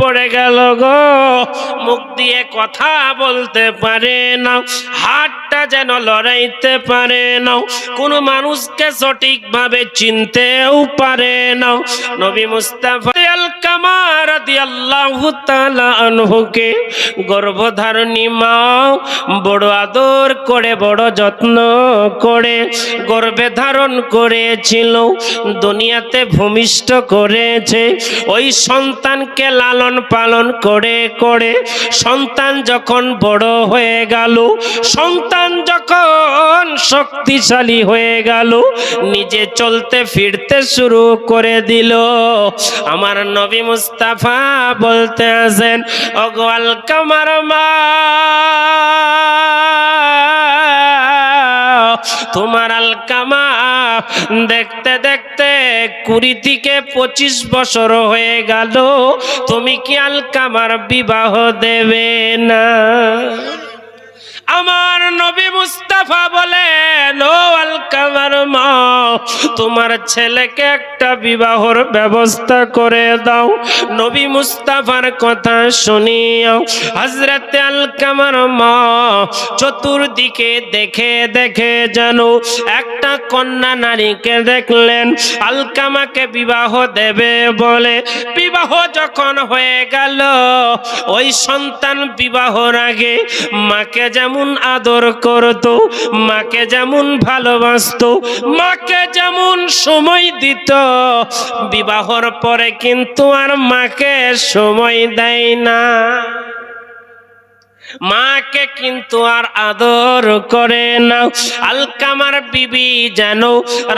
পড়ে গেল গো। মুখ দিয়ে কথা বলতে পারে না, হাতটা যেন লড়াইতে পারে না, কোনো মানুষকে সঠিকভাবে চিনতেও পারে না। নবী মুস্তাফা আনহুকে গর্ভধারণী মা বড় আদর করে, বড় যত্ন করে, গর্ভে ধারণ করেছিল, দুনিয়াতে ভূমিষ্ঠ করেছে। ওই সন্তানকে লালন পালন করে করে সন্তান যখন বড় হয়ে গেল, সন্তান যখন শক্তিশালী হয়ে গেল, নিজে চলতে ফিরতে শুরু করে দিল। আমার নবী মুস্তাফা বলতে আছেন অগোয়াল কামার মা, তোমার আলকামা দেখতে দেখতে কুড়ি থেকে পঁচিশ বছর হয়ে গেল, তুমি কি আলকামার বিবাহ দেবে না? আমার নবী মুস্তাফা বলেন ও আলকামার মা, তোমার ছেলেকে একটা বিবাহর ব্যবস্থা করে দাও। নবী মুস্তাফার কথা শুনিও হজরত আলকামার মা চতুর্দিকে দেখে দেখে যেন একটা কন্যা নারীকে দেখলেন। আলকামাকে বিবাহ দেবে বলে বিবাহ যখন হয়ে গেল, ওই সন্তান বিবাহর আগে মাকে যেমন আদর করত, মাকে যেমন ভালোবাসত, মাকে যেমন সময় দিত, বিবাহর পরে কিন্তু আর মাকে সময় দেয় না। মাকে কিন্তু আর আদর করে না। আলকামার বিবি যেন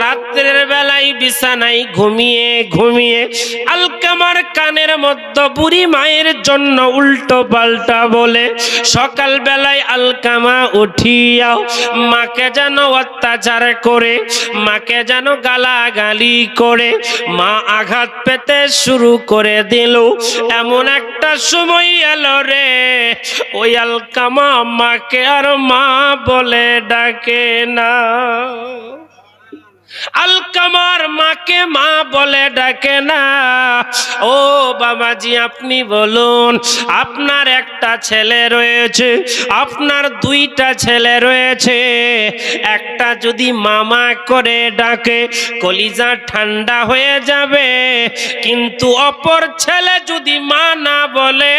রাত্রের বেলায় বিছানায় ঘুমিয়ে ঘুমিয়ে আলকামার কানের মধ্যে বুড়ি মায়ের জন্য উল্টো পাল্টা বলে সকাল বেলায় আলকামা উঠিয়া মাকে যেন অত্যাচার করে, মাকে যেন গালাগালি করে, মা আঘাত পেতে শুরু করে দিল। এমন একটা সময় এলো রে, ওই আলকামা মাকে আর মা বলে ডাকে না। আলকামার মাকে মা বলে ডাকে না। ও বাবাজি, আপনি বলুন, আপনার একটা ছেলে রয়েছে, আপনার দুইটা ছেলে রয়েছে। একটা যদি মামা করে ডাকে, কলিজা ঠান্ডা হয়ে যাবে। কিন্তু অপর ছেলে যদি মা না বলে,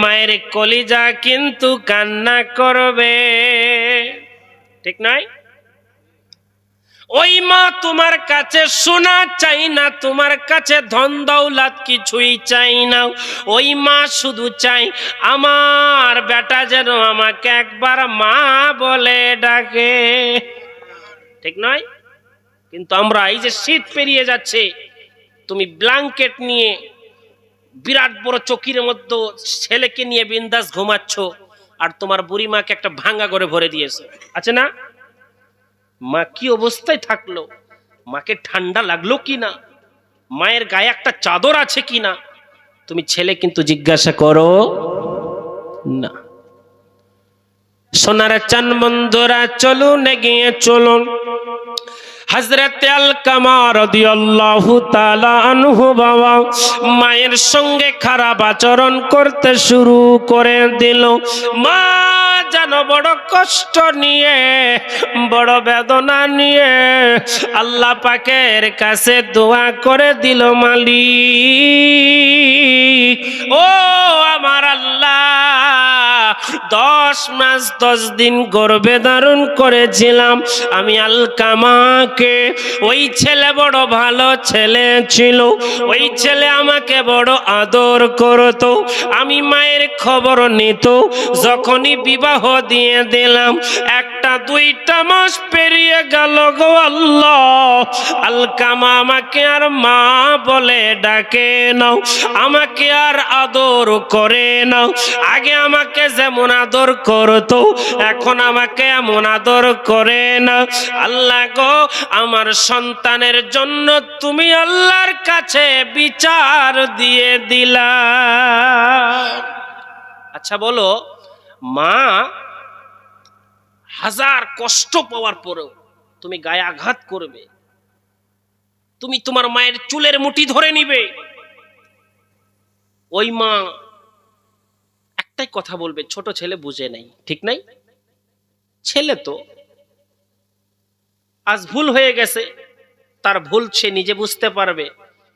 মায়ের কলিজা কিন্তু কান্না করবে। ঠিক নয়? ওই মা তোমার কাছে সোনা চাই না, তোমার কাছে ধন দৌলত কিছুই চাই না। ওই মা শুধু চাই, আমার বেটা যেন আমাকে একবার মা বলে ডাকে। ঠিক নয়? কিন্তু আমরা এই যে শীত পেরিয়ে যাচ্ছে, তুমি ব্ল্যাঙ্কেট নিয়ে বিরাট বড় চকির মধ্যে ছেলেকে নিয়ে বিন্দাস ঘুমাচ্ছ, আর তোমার বুড়ি মাকে একটা ভাঙ্গা করে ভরে দিয়েছে। আছে না? মা কি অবস্থায় থাকল? মাকে ঠান্ডা লাগল কি না? মায়ের গায়ে একটা চাদর আছে কি না? তুমি ছেলে কিন্তু জিজ্ঞাসা করো না। সোনার চান বন্ধুরা, চলুন, এগিয়ে চলুন। হজরত আল কামার আনহু বাবা মায়ের সঙ্গে খারাপ আচরণ করতে শুরু করে দিল। মা যেন বড় কষ্ট নিয়ে, বড় বেদনা নিয়ে আল্লাহ পাকের কাছে দোয়া করে দিল মালি ও আমার আল্লাহ, দশ মাস দশ দিন গর্বে ধারণ করেছিলাম। আমি আলকামাকে, ওই ছেলে বড় ভালো ছেলে ছিল, ওই ছেলে আমাকে বড় আদর করতো। আমি মায়ের খবর নিত, যখনই বিবাহ দিয়ে দিলাম। একটা দুইটা মাস পেরিয়ে গেল গো আল্লাহ। আলকামা আমাকে আর মা বলে ডাকে নাও। আমাকে আর আদর করে নাও। আগে আমাকে যেমন আদর করতো, এখন আমাকে এমন আদর করে না আল্লাহ গো, আমার সন্তানের জন্য তুমি আল্লাহর কাছে বিচার দিয়ে দিলা আচ্ছা বলো মা হাজার কষ্ট পাওয়ার পরেও তুমি গায়ে আঘাত করবে। তুমি তোমার মায়ের চুলের মুঠি ধরে নিবে। ওই মা একটাই কথা বলবে, ছোট ছেলে বুঝে নেই, ঠিক নাই? ছেলে তো আজ ভুল হয়ে গেছে, তার ভুল সে নিজে বুঝতে পারবে,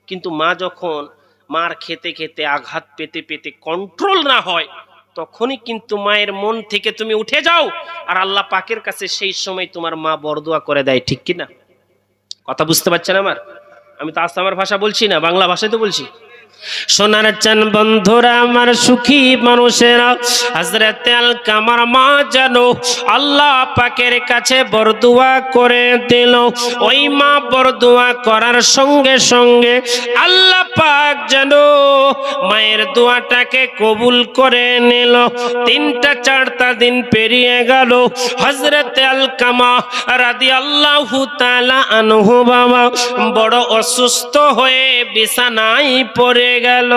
কিন্তু মা যখন মার খেতে খেতে আঘাত পেতে পেতে কন্ট্রোল না হয় তখনই কিন্তু মায়ের মন থেকে তুমি উঠে যাও, আর আল্লাহ পাকের কাছে সেই সময় তোমার মা বরদোয়া করে দেয়, ঠিক কিনা? কথা বুঝতে পারছেন আমার? আমি তো আস্তামার ভাষা বলছি না, বাংলা ভাষায় তো বলছি। সোনার চান বন্ধুরা, আমার সুখী মানুষেরা হাজরাতে আল কামার মা জানো আল্লাহ পাকের কাছে বরদুয়া করে দিল। ওই মা বরদুয়া করার সঙ্গে সঙ্গে আল্লাহ পাক জানো মায়ের দোয়াটাকে কবুল করে নিল। তিনটা চারটা দিন পেরিয়ে গেল। হজরতে আল কামা রাদি আল্লাহ তালা আনহু বাবা বড় অসুস্থ হয়ে বিছানায় পড়ে গেল।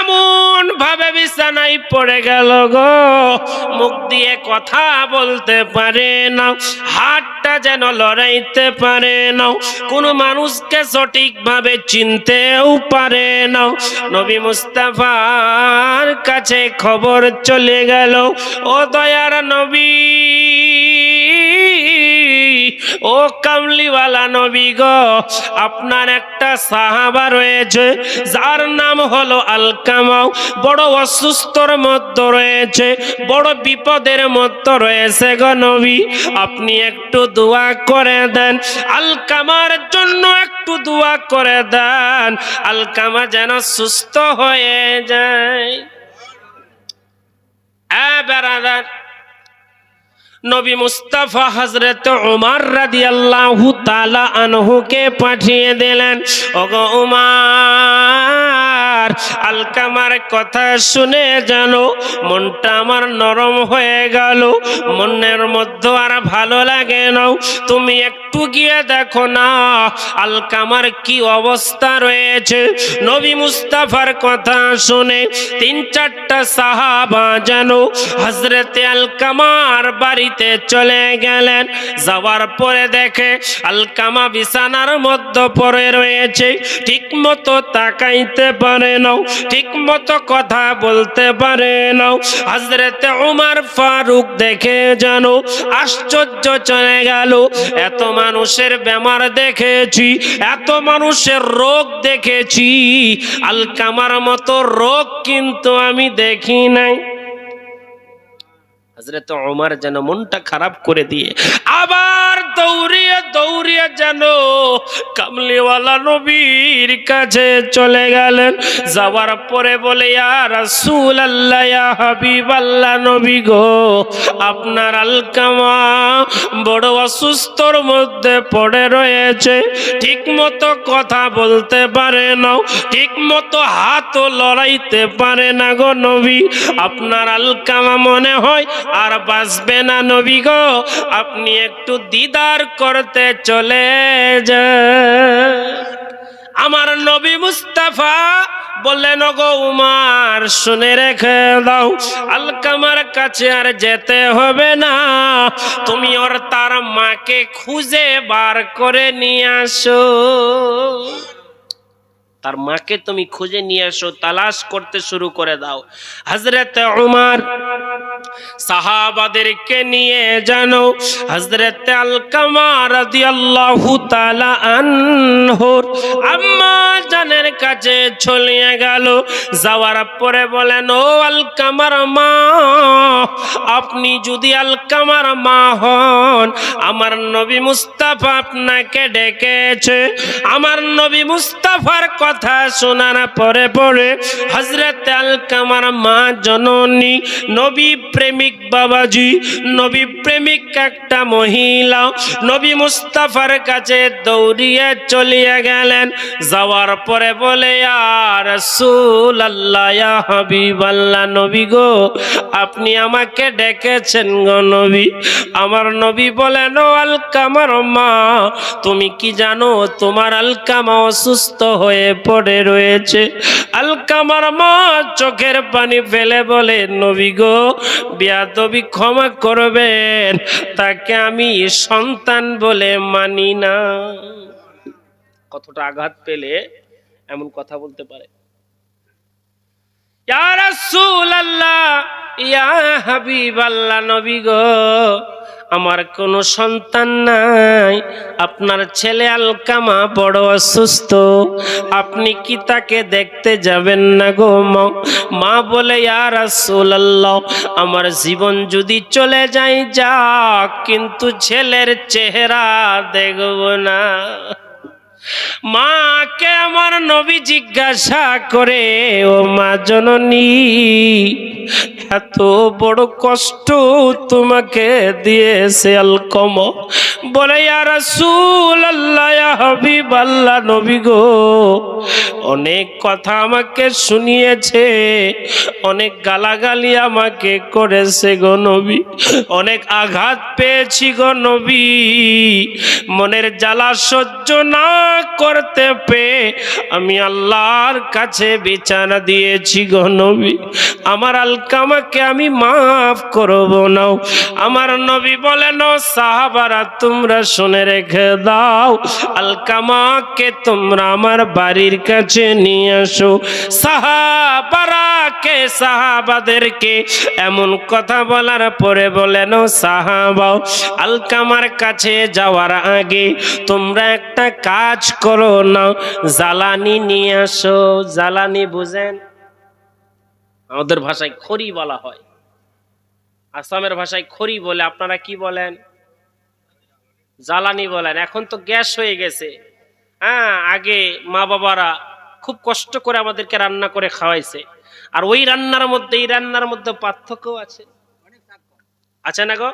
এমন ভাবে বিছানায় পড়ে গেল গো। মুখ দিয়ে কথা বলতে পারে না, হাতটা যেন লড়াইতে পারে না, কোনো মানুষকে সঠিকভাবে চিনতেও পারে না। নবী মুস্তাফার কাছে খবর চলে গেল, ও দয়ার নবী ও কামলিওয়ালা নবী গো, আপনার একটা সাহাবা রয়েছে, যার নাম হলো আলকামাও বড় অসুস্থর মধ্যে রয়েছে, বড় বিপদের মধ্যে রয়েছে গো নবী। আপনি একটু দোয়া করে দেন, আলকামার জন্য একটু দোয়া করে দেন, আলকামা যেন সুস্থ হয়ে যায়। বেড়াদার নবী মুস্তাফা হজরত উমার রাদিয়াল্লাহু তাআলা আনহুকে পাঠিয়ে দিলেন। ওগো উমার! আলকামার কথা শুনে জানো, মনটা আমার নরম হয়ে গেল। মনের মধ্যে আর ভালো লাগে না। তুমি একটু গিয়ে দেখো না, আলকামার কি অবস্থা রয়েছে। নবী মুস্তাফার কথা শুনে তিন চারটা সাহাবা জানো হজরতে আলকামার বাড়িতে চলে গেলেন। যাওয়ার পরে দেখে আলকামা বিছানার মধ্যে পড়ে রয়েছে ঠিক মতো তাকাইতে পারে না ঠিক মতো কথা বলতে পারে নাও। হাজরেতে উমার ফারুক দেখে জানো, আশ্চর্য চলে গেল। এত মানুষের বেমার দেখেছি, এত মানুষের রোগ দেখেছি। আলকামার মতো রোগ কিন্তু আমি দেখি নাই। হজরত ওমর যেন মনটা খারাপ করে দিয়ে, আবার দৌড়িয়ে দৌড়িয়ে যেন কামলিওয়ালা নবীর কাছে চলে গেলেন। যাওয়ার পরে বলে রাসূল আল্লাহ হাবিব নবী গো, আপনার আলকামা বড় অসুস্থর মধ্যে পড়ে রয়েছে। ঠিক মতো কথা বলতে পারে না ঠিক মতো হাতও লড়াইতে পারে না গো নবী। আপনার আলকামা মনে হয় আর বাঁচবে না নবী গো, আপনি একটু দিদার করতে চলে যান। আমার নবী মুস্তাফা বললেন গো উমার, শুনে রেখে দাও, আলকামার কাছে আর যেতে হবে না। তুমি ওর তার মাকে খুঁজে বার করে নিয়ে আসো। তার মাকে তুমি খুঁজে নিয়ে এসো, তালাশ করতে শুরু করে দাও। হজরত উমার সাহাবাদেরকে নিয়ে জানো হজরত আলকামা রাদিয়াল্লাহু তাআলা আনহুর আম্মা জানের কাছে চলিয়ে গেল। যাওয়ার পরে বলেন, ও আলকামার মা, আপনি যদি আলকামার মা হন, আমার নবী মুস্তাফা আপনাকে ডেকেছে। আমার নবী মুস্তাফার কথা শোনার পরে পরে হজরত আলকামার মা জননী, নবী প্রেমিক বাবাজি, নবী প্রেমিক একটা মহিলা, নবী মুস্তাফার কাছে দৌড়িয়ে চলিয়ে গেলেন। যাওয়ার পরে বলে আর সুল আল্লাহ হাবিব আল্লাহ নবী গো, আপনি আমাকে ডেকেছেন গো নবী। আমার নবী বলেন, ও আলকামার মা, তুমি কি জানো, তোমার আলকামা অসুস্থ হয়ে পড়ে রয়েছে? আলকামার মা চোখের পানি ফেলে বলে, নবী গো, বিয়াদবি ক্ষমা করবেন, তাকে আমি সন্তান বলে মানি না। কতটা আঘাত পেলে এমন কথা বলতে পারে। আমার কোন সন্তান নাই, আপনার ছেলে আলকামা বড় অসুস্থ, আপনি কি তাকে দেখতে যাবেন না গো মা? বলে আর আমার জীবন যদি চলে যাই যাক, কিন্তু ছেলের চেহারা দেখব না। মাকে আমার নবী জিজ্ঞাসা করে ও মা জননী এত বড় কষ্ট তোমাকে দিয়েছে আলকম বলে আল্লাহ নবী গো, অনেক কথা আমাকে শুনিয়েছে, অনেক গালাগালি আমাকে করেছে গো নবী, অনেক আঘাত পেয়েছি গো নবী, মনের জ্বালা সহ্য না করতে পেয়ে আমি আল্লাহর কাছে বিছানা দিয়েছি গো নবী, আমার আলকামাকে আমি মাফ করব না, আমার নবী বলেন সাহাবারা তোমরা শুনে রেখে দাও, আলকামাকে তোমরা আমার বাড়ির কাছে নিয়ে আসো সাহাবারাকে, সাহাবাদেরকে এমন কথা বলার পরে বলেন সাহাবাও আলকামার কাছে যাওয়ার আগে তোমরা একটা কাজ করো না, জ্বালানি নিয়ে আসো। জ্বালানি বুঝেন? আমাদের ভাষায় খড়ি বলা হয়। আসামের ভাষায় খড়ি বলে আপনারা কি বলেন? জ্বালানি বলেন এখন তো গ্যাস হয়ে গেছে। হ্যাঁ আগে মা বাবারা খুব কষ্ট করে আমাদেরকে রান্না করে খাওয়াইছে। আর ওই রান্নার মধ্যে এই রান্নার মধ্যে পার্থক্য আছে। আছে না গো?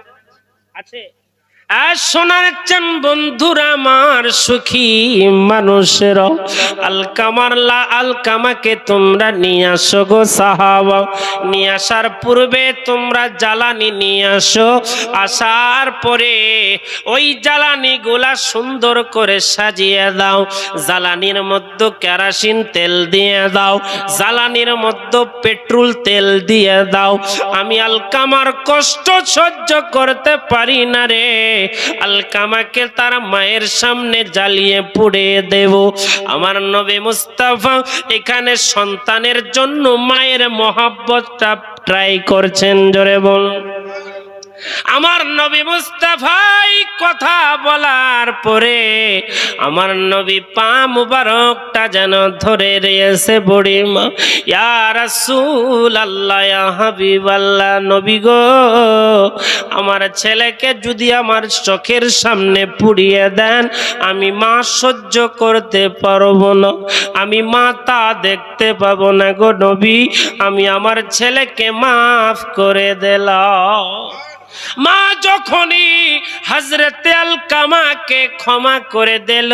আছে। চান বন্ধুরা আমার সুখী মানুষের আলকামার লা আলকামাকে তোমরা নিয়ে আসো গো সাহাবা। নিয়ে আসার পূর্বে তোমরা জ্বালানি নিয়ে আসো। আসার পরে ওই জ্বালানি গুলা সুন্দর করে সাজিয়ে দাও। জ্বালানির মধ্যে কেরাসিন তেল দিয়ে দাও। জ্বালানির মধ্যে পেট্রোল তেল দিয়ে দাও। আমি আলকামার কষ্ট সহ্য করতে পারি না রে। আলকামাকে তার মায়ের সামনে জ্বালিয়ে পুড়ে দেব। আমার নবী মুস্তাফা এখানে সন্তানের জন্য মায়ের মহাব্বতটা ট্রাই করছেন, জোরে বল। আমার নবী মুস্তাফাই কথা বলার পরে আমার নবী পা মুবারকটা যেন ধরে রয়েছে বড়ি মা। ইয়া রাসূল আল্লাহ আল্লাহ নবী গো, আমার ছেলেকে যদি আমার চোখের সামনে পুড়িয়ে দেন, আমি মা সহ্য করতে পারব না, আমি মা তা দেখতে পাবো না গো নবী, আমি আমার ছেলেকে মাফ করে দিলাম। মা যখনই হজরতে আল কামাকে ক্ষমা করে দিল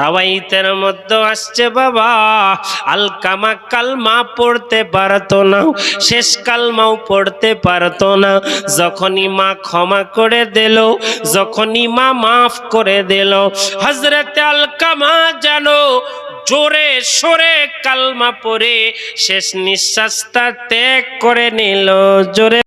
রাওয়াইতের মধ্যে আসছে, বাবা আল কামা কালমা পড়তে পারতো না, শেষ কালমাও পড়তে পারতো না। যখনই মা ক্ষমা করে দিল, যখনই মা মাফ করে দিল হজরতে আল কামা জানো জোরে সরে কালমা পড়ে, শেষ নিঃশ্বাসটা ত্যাগ করে নিল, জোরে